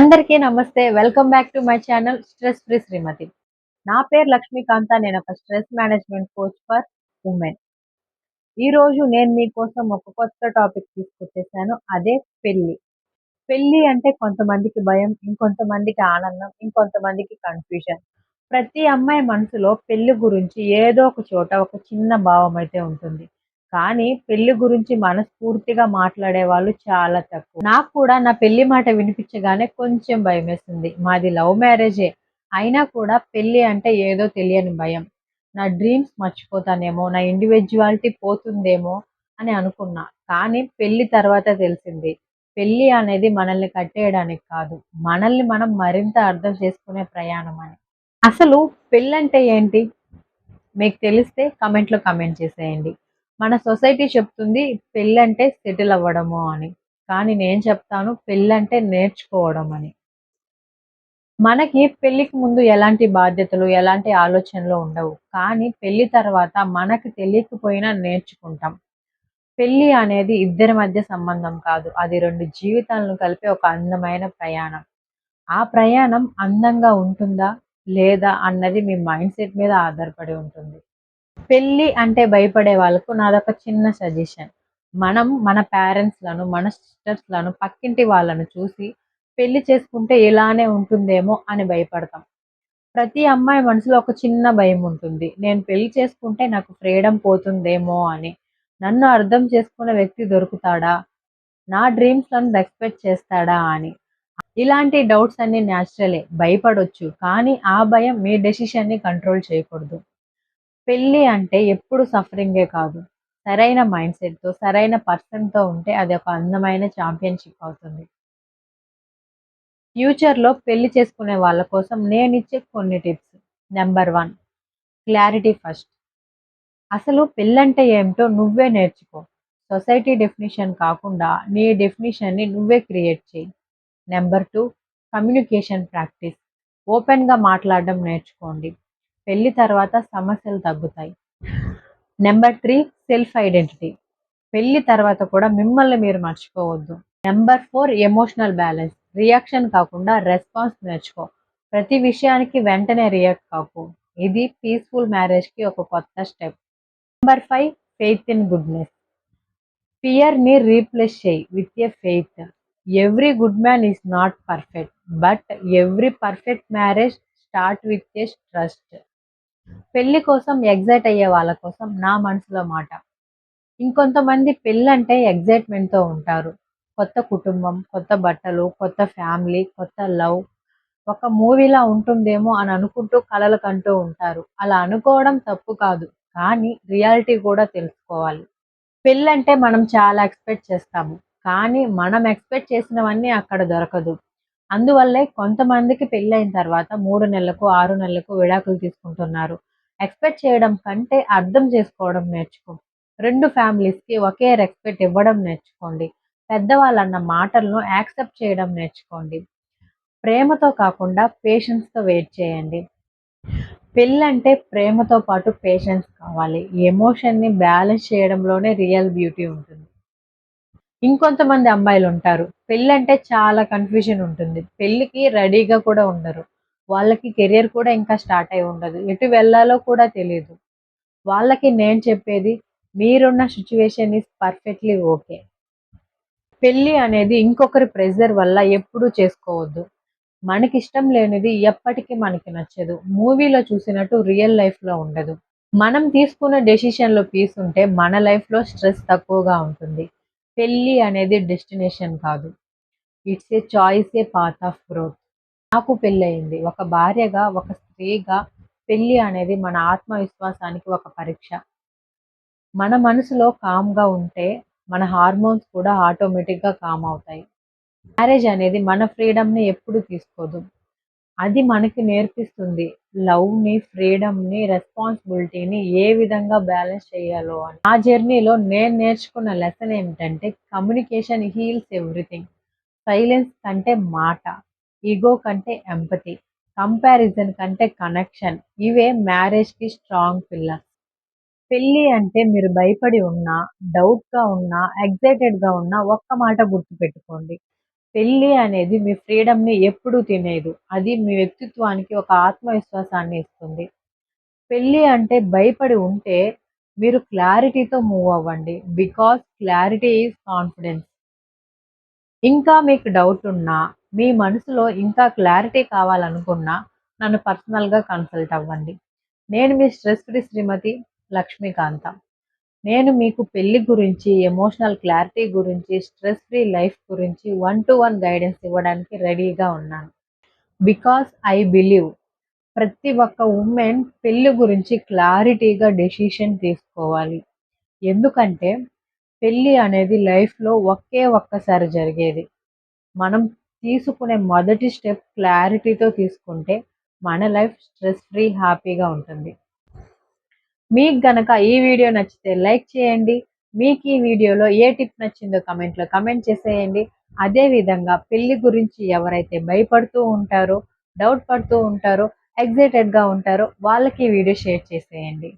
అందరికీ నమస్తే. Welcome back to my channel stress free Srimathi నా పేరు లక్ష్మీకాంత. నేను ఒక stress management coach for women ఈ రోజు నేను మీకోసం ఒక కొత్త టాపిక్ తీసుకొచ్చేసాను. అదే పెళ్ళి. పెళ్ళి అంటే కొంతమందికి భయం ఇంకొంతమందికి ఆనందం ఇంకొంతమందికి కన్ఫ్యూజన్ ప్రతి అమ్మాయి మనసులో పెళ్ళి గురించి ఏదో ఒక చోట ఒక చిన్న భావం అయితే ఉంటుంది. కానీ పెళ్ళి గురించి మనస్ఫూర్తిగా మాట్లాడే వాళ్ళు చాలా తక్కువ. నాకు కూడా నా పెళ్ళి మాట వినిపించగానే కొంచెం భయం వేస్తుంది మాది లవ్ మ్యారేజే. అయినా కూడా పెళ్ళి అంటే ఏదో తెలియని భయం. నా డ్రీమ్స్ మర్చిపోతానేమో నా ఇండివిజువాలిటీ పోతుందేమో అని అనుకున్నా. కానీ పెళ్ళి తర్వాత తెలిసింది. పెళ్ళి అనేది మనల్ని కట్టేయడానికి కాదు. మనల్ని మనం మరింత అర్థం చేసుకునే ప్రయాణం అని. అసలు పెళ్ళంటే ఏంటి? మీకు తెలిస్తే కమెంట్లో కమెంట్ చేసేయండి. మన సొసైటీ చెప్తుంది పెళ్ళంటే సెటిల్ అవ్వడము అని. కానీ నేను చెప్తాను పెళ్ళంటే నేర్చుకోవడం అని. మనకి పెళ్ళికి ముందు ఎలాంటి బాధ్యతలు ఎలాంటి ఆలోచనలు ఉండవు. కానీ పెళ్ళి తర్వాత మనకి తెలియకపోయినా నేర్చుకుంటాం. పెళ్ళి అనేది ఇద్దరి మధ్య సంబంధం కాదు. అది రెండు జీవితాలను కలిపే ఒక అందమైన ప్రయాణం. ఆ ప్రయాణం అందంగా ఉంటుందా లేదా అన్నది మీ మైండ్ సెట్ మీద ఆధారపడి ఉంటుంది. పెళ్ళి అంటే భయపడే వాళ్ళకు నాదొక చిన్న సజెషన్ మనం మన పేరెంట్స్లను మన సిస్టర్స్లను పక్కింటి వాళ్ళను చూసి పెళ్ళి చేసుకుంటే ఇలానే ఉంటుందేమో అని భయపడతాం. ప్రతి అమ్మాయి మనసులో ఒక చిన్న భయం ఉంటుంది. నేను పెళ్ళి చేసుకుంటే నాకు ఫ్రీడమ్ పోతుందేమో అని. నన్ను అర్థం చేసుకునే వ్యక్తి దొరుకుతాడా? నా డ్రీమ్స్లను రెస్పెక్ట్ చేస్తాడా అని. ఇలాంటి డౌట్స్ అన్ని న్యాచురలే భయపడొచ్చు. కానీ ఆ భయం మీ డెసిషన్ని కంట్రోల్ చేయకూడదు. పెళ్ళి అంటే ఎప్పుడు సఫరింగే కాదు. సరైన మైండ్ సెట్తో సరైన పర్సన్తో ఉంటే అది ఒక అందమైన ఛాంపియన్షిప్ అవుతుంది. ఫ్యూచర్లో పెళ్ళి చేసుకునే వాళ్ళ కోసం నేను ఇచ్చే కొన్ని tips number one clarity first అసలు పెళ్ళంటే ఏమిటో నువ్వే నేర్చుకో. సొసైటీ డెఫినేషన్ కాకుండా నీ డెఫినేషన్ని నువ్వే క్రియేట్ చేయి. నెంబర్ టూ కమ్యూనికేషన్ ప్రాక్టీస్ ఓపెన్గా మాట్లాడడం నేర్చుకోండి. పెళ్ళి తర్వాత సమస్యలు తగ్గుతాయి. నెంబర్ త్రీ సెల్ఫ్ ఐడెంటిటీ పెళ్ళి తర్వాత కూడా మిమ్మల్ని మీరు మర్చిపోవద్దు. Number four emotional balance reaction కాకుండా రెస్పాన్స్ నేర్చుకో. ప్రతి విషయానికి వెంటనే రియాక్ట్ కాకు. ఇది పీస్ఫుల్ మ్యారేజ్కి ఒక కొత్త step number five faith in goodness ఫియర్ని replace చేయి with a faith every good man is not perfect but every perfect marriage start with a trust పెళ్ళి కోసం ఎగ్జైట్ అయ్యే వాళ్ళ కోసం నా మనసులో మాట. ఇంకొంతమంది పెళ్ళంటే ఎగ్జైట్మెంట్తో ఉంటారు. కొత్త కుటుంబం కొత్త బట్టలు కొత్త ఫ్యామిలీ కొత్త లవ్. ఒక మూవీలా ఉంటుందేమో అని అనుకుంటూ కలలు కంటూ ఉంటారు. అలా అనుకోవడం తప్పు కాదు. కానీ రియాలిటీ కూడా తెలుసుకోవాలి. పెళ్ళంటే మనం చాలా ఎక్స్పెక్ట్ చేస్తాము. కానీ మనం ఎక్స్పెక్ట్ చేసినవన్నీ అక్కడ దొరకదు. అందువల్లే కొంతమందికి పెళ్ళైన తర్వాత మూడు నెలలకు ఆరు నెలలకు విడాకులు తీసుకుంటున్నారు. ఎక్స్పెక్ట్ చేయడం కంటే అర్థం చేసుకోవడం నేర్చుకో. రెండు ఫ్యామిలీస్కి ఒకే రెస్పెక్ట్ ఇవ్వడం నేర్చుకోండి. పెద్దవాళ్ళు అన్న మాటలను యాక్సెప్ట్ చేయడం నేర్చుకోండి. ప్రేమతో కాకుండా పేషెన్స్తో వెయిట్ చేయండి. పెళ్ళంటే ప్రేమతో పాటు పేషెన్స్ కావాలి. ఎమోషన్ని బ్యాలెన్స్ చేయడంలోనే రియల్ బ్యూటీ ఉంటుంది. ఇంకొంతమంది అమ్మాయిలు ఉంటారు పెళ్ళంటే చాలా కన్ఫ్యూజన్ ఉంటుంది. పెళ్ళికి రెడీగా కూడా ఉండరు. వాళ్ళకి కెరియర్ కూడా ఇంకా స్టార్ట్ అయి ఉండదు. ఎటు వెళ్ళాలో కూడా తెలియదు వాళ్ళకి నేను చెప్పేది మీరున్న సిచ్యువేషన్ ఈజ్ పర్ఫెక్ట్లీ ఓకే పెళ్ళి అనేది ఇంకొకరి ప్రెజర్ వల్ల ఎప్పుడూ చేసుకోవద్దు. మనకి ఇష్టం లేనిది ఎప్పటికీ మనకి నచ్చదు. మూవీలో చూసినట్టు రియల్ లైఫ్లో ఉండదు. మనం తీసుకున్న డెసిషన్లో పీస్ ఉంటే మన లైఫ్లో స్ట్రెస్ తక్కువగా ఉంటుంది. పెళ్ళి అనేది డెస్టినేషన్ కాదు. It's a choice a path of growth. నాకు పెళ్ళయింది. ఒక భార్యగా ఒక స్త్రీగా పెళ్ళి అనేది మన ఆత్మవిశ్వాసానికి ఒక పరీక్ష. మన మనసులో కామ్గా ఉంటే మన హార్మోన్స్ కూడా ఆటోమేటిక్గా కామ్ అవుతాయి. మ్యారేజ్ అనేది మన ఫ్రీడమ్ని ఎప్పుడు తీసుకోదు. అది మనకి నేర్పిస్తుంది. లవ్ని ఫ్రీడమ్ని రెస్పాన్సిబిలిటీని ఏ విధంగా బ్యాలెన్స్ చేయాలో అని. ఆ జర్నీలో నేను నేర్చుకున్న లెసన్ ఏమిటంటే కమ్యూనికేషన్ హీల్స్ ఎవ్రీథింగ్. సైలెన్స్ కంటే మాట ఈగో కంటే ఎంపతి కంపారిజన్ కంటే కనెక్షన్. ఇవే మ్యారేజ్కి స్ట్రాంగ్ పిల్లర్స్. పెళ్ళి అంటే మీరు భయపడి ఉన్నా డౌట్గా ఉన్నా ఎగ్జైటెడ్గా ఉన్నా ఒక్క మాట గుర్తుపెట్టుకోండి. పెళ్ళి అనేది మీ ఫ్రీడమ్‌ని ఎప్పుడూ తినేదు. అది మీ వ్యక్తిత్వానికి ఒక ఆత్మవిశ్వాసాన్ని ఇస్తుంది. పెళ్ళి అంటే భయపడి ఉంటే మీరు క్లారిటీతో మూవ్ అవ్వండి. Because clarity is confidence. ఇంకా మీకు డౌట్ ఉన్నా, మీ మనసులో ఇంకా క్లారిటీ కావాలనుకున్నా నన్ను పర్సనల్‌గా కన్సల్ట్ అవ్వండి. నేను మీ స్ట్రెస్ ఫ్రీ శ్రీమతి లక్ష్మీకాంతం నేను మీకు పెళ్ళి గురించి, ఎమోషనల్ క్లారిటీ గురించి, స్ట్రెస్ ఫ్రీ లైఫ్ గురించి వన్ టు వన్ గైడెన్స్ ఇవ్వడానికి రెడీగా ఉన్నాను. బికాస్ ఐ బిలీవ్ ప్రతి ఒక్క ఉమెన్ పెళ్ళి గురించి క్లారిటీగా డెసిషన్ తీసుకోవాలి. ఎందుకంటే పెళ్ళి అనేది లైఫ్‌లో ఒకే ఒక్కసారి జరిగేది. మనం తీసుకునే మొదటి స్టెప్ క్లారిటీతో తీసుకుంటే మన లైఫ్ స్ట్రెస్ ఫ్రీ, హ్యాపీగా ఉంటుంది. మీకు గనక ఈ వీడియో నచ్చితే లైక్ చేయండి. మీకు ఈ వీడియోలో ఏ టిప్ నచ్చిందో కమెంట్‌లో కమెంట్ చేసేయండి. అదే విధంగా పెళ్ళి గురించి ఎవరైతే భయపడుతూ ఉంటారో, డౌట్ పడుతూ ఉంటారో, ఎగ్జైటెడ్గా ఉంటారో వాళ్ళకి ఈ వీడియో షేర్ చేసేయండి.